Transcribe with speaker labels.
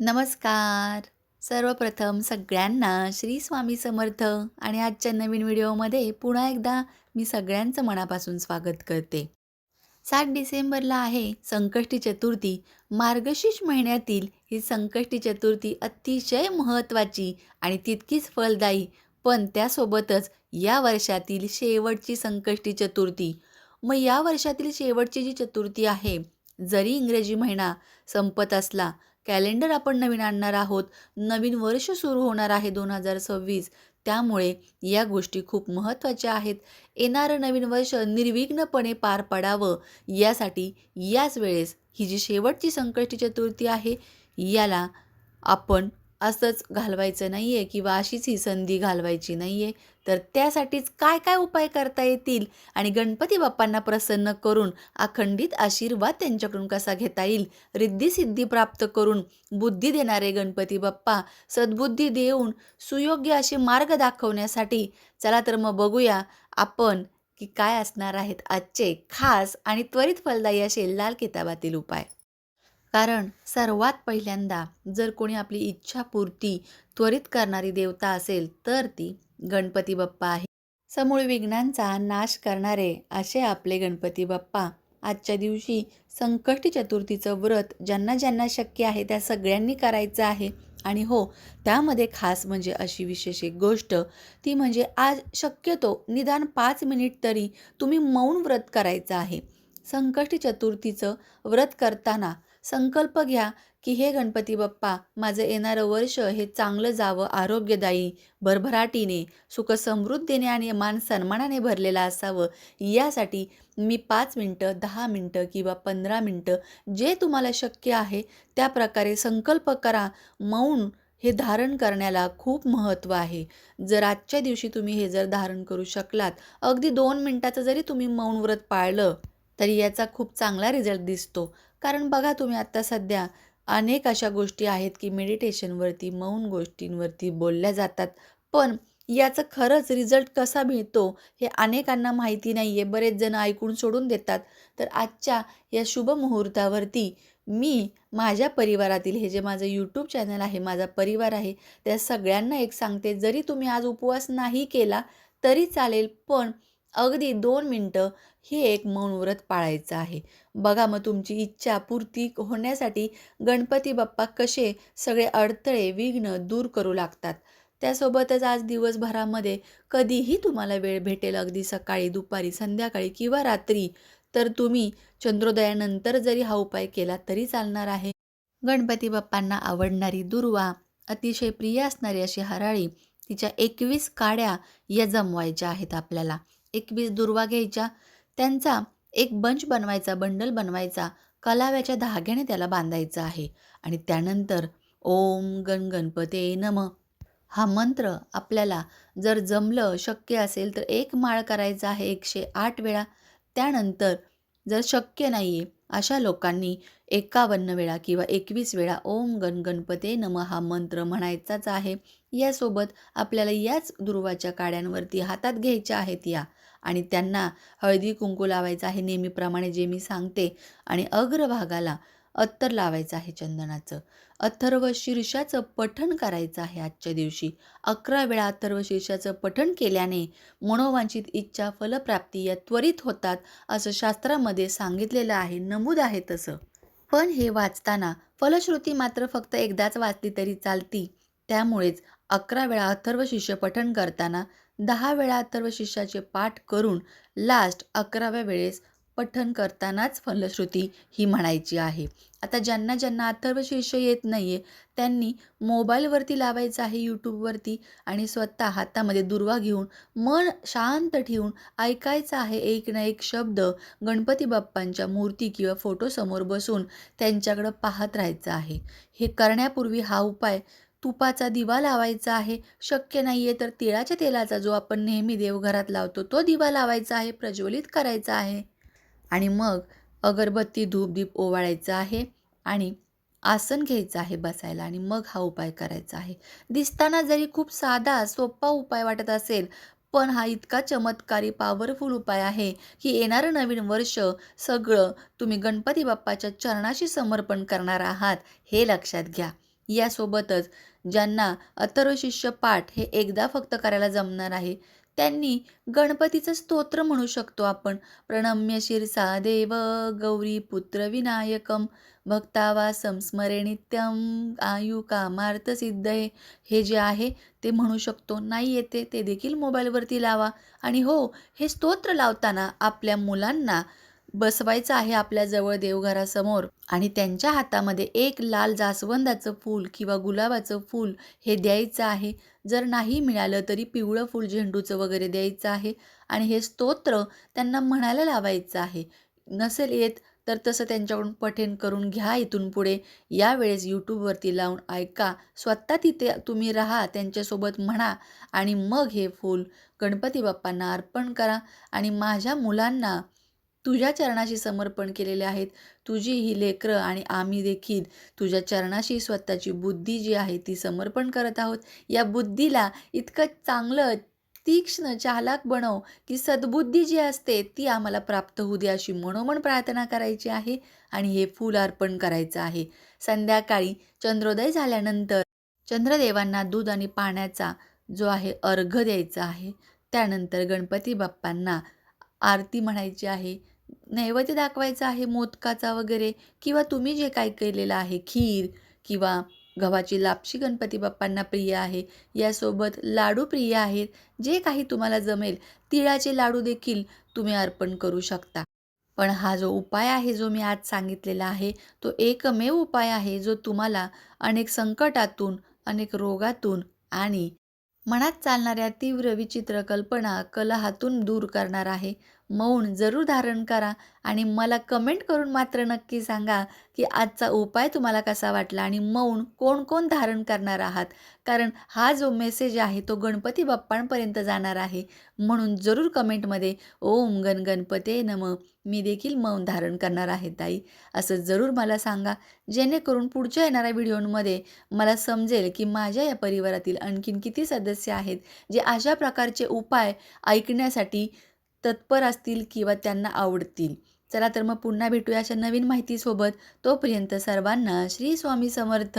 Speaker 1: नमस्कार. सर्वप्रथम सगळ्यांना श्री स्वामी समर्थ आणि आजच्या नवीन व्हिडिओमध्ये पुन्हा एकदा मी सगळ्यांचं मनापासून स्वागत करते. सात डिसेंबरला आहे संकष्टी चतुर्थी. मार्गशीर्ष महिन्यातील ही संकष्टी चतुर्थी अतिशय महत्त्वाची आणि तितकीच फलदायी पण त्यासोबतच या वर्षातील शेवटची संकष्टी चतुर्थी. मग या वर्षातील शेवटची जी चतुर्थी आहे जरी इंग्रजी महिना संपत असला कॅलेंडर आपण नवीन आणणार आहोत. नवीन वर्ष सुरू होणार आहे दोन हजार सव्वीस. त्यामुळे या गोष्टी खूप महत्त्वाच्या आहेत. येणारं नवीन वर्ष निर्विघ्नपणे पार पडावं. यासाठी याच वेळेस ही जी शेवटची संकष्टी चतुर्थी आहे याला आपण असंच घालवायचं नाही आहे किंवा अशीच ही संधी घालवायची नाही आहे तर त्यासाठीच काय काय उपाय करता येतील? आणि गणपती बाप्पांना प्रसन्न करून अखंडित आशीर्वाद त्यांच्याकडून कसा घेता येईल? रिद्धिसिद्धी प्राप्त करून बुद्धी देणारे गणपती बाप्पा सद्बुद्धी देऊन सुयोग्य असे मार्ग दाखवण्यासाठी चला तर मग बघूया आपण की काय असणार आहेत आजचे खास आणि त्वरित फलदायी असे लाल किताबातील उपाय. कारण सर्वात पहिल्यांदा जर कोणी आपली इच्छापूर्ती त्वरित करणारी देवता असेल तर ती गणपती बाप्पा आहे. समूळ विघ्नांचा नाश करणारे असे आपले गणपती बाप्पा. आजच्या दिवशी संकष्टी चतुर्थीचं व्रत ज्यांना ज्यांना शक्य आहे त्या सगळ्यांनी करायचं आहे. आणि हो त्यामध्ये खास म्हणजे अशी विशेष एक गोष्ट ती म्हणजे आज शक्यतो निदान पाच मिनिट तरी तुम्ही मौन व्रत करायचं आहे. संकष्टी चतुर्थीचं व्रत करताना संकल्प घ्या की हे गणपती बाप्पा माझं येणारं वर्ष हे चांगलं जावं आरोग्यदायी भरभराटीने सुखसमृद्धीने आणि मान सन्मानाने भरलेलं असावं. यासाठी मी पाच मिनटं दहा मिनटं किंवा पंधरा मिनटं जे तुम्हाला शक्य आहे त्या प्रकारे संकल्प करा. मौन हे धारण करण्याला खूप महत्त्व आहे. जर आजच्या दिवशी तुम्ही हे जर धारण करू शकलात अगदी दोन मिनटाचं जरी तुम्ही मौन व्रत पाळलं तरी याचा खूप चांगला रिझल्ट दिसतो. कारण बघा तुम्ही आत्ता सध्या अनेक अशा गोष्टी आहेत की मेडिटेशनवरती मौन गोष्टींवरती बोलल्या जातात. पण याचं खरंच रिझल्ट कसा मिळतो हे अनेकांना माहिती नाही आहे बरेच जण ऐकून सोडून देतात. तर आजच्या या शुभ मुहूर्तावरती मी माझ्या परिवारातील हे जे माझं यूट्यूब चॅनल आहे माझा परिवार आहे त्या सगळ्यांना एक सांगते जरी तुम्ही आज उपवास नाही केला तरी चालेल पण अगदी दोन मिनटं हे एक मौन व्रत पाळायचं आहे. बघा मग तुमची इच्छा पूर्ती होण्यासाठी गणपती बाप्पा कसे सगळे अडथळे विघ्न दूर करू लागतात. त्यासोबतच आज दिवसभरामध्ये कधीही तुम्हाला वेळ भेटेल अगदी सकाळी दुपारी संध्याकाळी किंवा रात्री तर तुम्ही चंद्रोदयानंतर जरी हा उपाय केला तरी चालणार आहे. गणपती बाप्पांना आवडणारी दुर्वा अतिशय प्रिय असणारी अशी हराळी तिच्या एकवीस काड्या या जमवायच्या आहेत आपल्याला. एकवीस दुर्वा घ्यायच्या. त्यांचा एक बंच बनवायचा बंडल बनवायचा. कलाव्याच्या धाग्याने त्याला बांधायचा आहे. आणि त्यानंतर ओम गण गणपते नम. हा मंत्र आपल्याला जर जमलं शक्य असेल तर एक माळ करायचा आहे एकशे आठ वेळा. त्यानंतर जर शक्य नाही आहे अशा लोकांनी एकावन्न वेळा किंवा एकवीस वेळा ओम गण गणपते नम हा मंत्र म्हणायचाच आहे. यासोबत आपल्याला याच दुर्वाच्या काड्यांवरती हातात घ्यायच्या आहेत या. आणि त्यांना हळदी कुंकू लावायचं आहे नेहमीप्रमाणे जे मी सांगते. आणि अग्रभागाला अत्तर लावायचं आहे चंदनाचं. अथर्व शीर्षाचं पठण करायचं आहे आजच्या दिवशी. अकरा वेळा अथर्व शीर्षाचं पठण केल्याने मनोवांछित इच्छा फलप्राप्ती या त्वरित होतात असं शास्त्रामध्ये सांगितलेलं आहे. नमूद आहे तसं. पण हे वाचताना फलश्रुती मात्र फक्त एकदाच वाचली तरी चालती. त्यामुळेच अकरा वेळा अथर्व शिष्य पठण करताना दहा वेळा अथर्व शिष्याचे पाठ करून लास्ट अकराव्या वेळेस पठन करतानाच फलश्रुती ही म्हणायची आहे. आता ज्यांना ज्यांना अथर्व येत नाही आहे त्यांनी मोबाईलवरती लावायचं आहे यूट्यूबवरती आणि स्वतः हातामध्ये दुर्वा घेऊन मन शांत ठेवून ऐकायचं आहे एक ना एक शब्द गणपती बाप्पांच्या मूर्ती किंवा फोटोसमोर बसून त्यांच्याकडं पाहत राहायचं आहे. हे करण्यापूर्वी हा उपाय तुपाचा दिवा लावायचा आहे. शक्य नाही आहे तर तिळाच्या तेलाचा जो आपण नेहमी देवघरात लावतो तो दिवा लावायचा आहे प्रज्वलित करायचा आहे. आणि मग अगरबत्ती धूप दीप ओवाळायचं आहे आणि आसन घ्यायचं आहे बसायला आणि मग हा उपाय करायचा आहे. दिसताना जरी खूप साधा सोपा उपाय वाटत असेल पण हा इतका चमत्कारी पॉवरफुल उपाय आहे की येणारं नवीन वर्ष सगळं तुम्ही गणपती बाप्पाच्या चरणाशी समर्पण करणार आहात हे लक्षात घ्या. यासोबतच ज्यांना अथर्व शिष्य पाठ हे एकदा फक्त करायला जमणार आहे त्यांनी गणपतीचं स्तोत्र म्हणू शकतो आपण. प्रणम्य शिरसा देव गौरी पुत्र विनायकम भक्तावासम स्मरे नित्यम आयु कामार्थ सिद्धये. हे जे आहे ते म्हणू शकतो. नाही येते ते देखील मोबाईलवरती लावा. आणि हो हे स्तोत्र लावताना आपल्या मुलांना बसवायचं आहे आपल्याजवळ देवघरासमोर आणि त्यांच्या हातामध्ये एक लाल जास्वंदाचं फूल किंवा गुलाबाचं फूल हे द्यायचं आहे. जर नाही मिळालं तरी पिवळं फूल झेंडूचं वगैरे द्यायचं आहे आणि हे स्तोत्र त्यांना म्हणायला लावायचं आहे. नसेल येत तर तसं त्यांच्याकडून पठेन करून घ्या इथून पुढे. यावेळेस यूट्यूबवरती लावून ऐका. स्वतः तिथे तुम्ही राहा त्यांच्यासोबत म्हणा आणि मग हे फूल गणपती बाप्पांना अर्पण करा आणि माझ्या मुलांना तुझ्या चरणाशी समर्पण केलेले आहेत. तुझी ही लेकरं आणि आम्ही देखील तुझ्या चरणाशी स्वतःची बुद्धी जी आहे ती समर्पण करत आहोत. या बुद्धीला इतकं चांगलं तीक्ष्ण चालाक बनव की सद्बुद्धी जी असते ती आम्हाला प्राप्त होऊ दे अशी मनोमन प्रार्थना करायची आहे आणि हे फूल अर्पण करायचं आहे. संध्याकाळी चंद्रोदय झाल्यानंतर चंद्रदेवांना दूध आणि पाण्याचा जो आहे अर्घ द्यायचा आहे. त्यानंतर गणपती बाप्पांना आरती म्हणायची आहे. नैवेद्य दाखवायचा आहे मोदकाचा वगैरे? किंवा तुम्ही जे काय केलेलं आहे खीर किंवा गव्हाची लापशी गणपती बाप्पांना प्रिय आहे यासोबत लाडू प्रिय आहेत जे काही तुम्हाला जमेल तिळाचे लाडू देखील तुम्ही अर्पण करू शकता. पण हा जो उपाय आहे जो मी आज सांगितलेला आहे तो एकमेव उपाय आहे जो तुम्हाला अनेक संकटातून अनेक रोगातून आणि मनात चालणाऱ्या तीव्र विचित्र कल्पना कलहातून दूर करणार आहे. मौन जरूर धारण करा आणि मला कमेंट करून मात्र नक्की सांगा की आजचा उपाय तुम्हाला कसा वाटला आणि मौन कोण कोण धारण करणार आहात? कारण हा जो मेसेज आहे तो गणपती बाप्पांपर्यंत जाणार आहे. म्हणून जरूर कमेंटमध्ये ओम गण गणपते नम मी देखील मौन धारण करणार आहे ताई. असं जरूर मला सांगा. जेणेकरून पुढच्या येणाऱ्या व्हिडिओमध्ये मला समजेल की माझ्या या परिवारातील आणखीन किती सदस्य आहेत जे अशा प्रकारचे उपाय ऐकण्यासाठी तत्पर असतील किंवा त्यांना आवडतील. चला तर मग पुन्हा भेटूया अशा नवीन माहितीसोबत. तोपर्यंत सर्वांना श्री स्वामी समर्थ.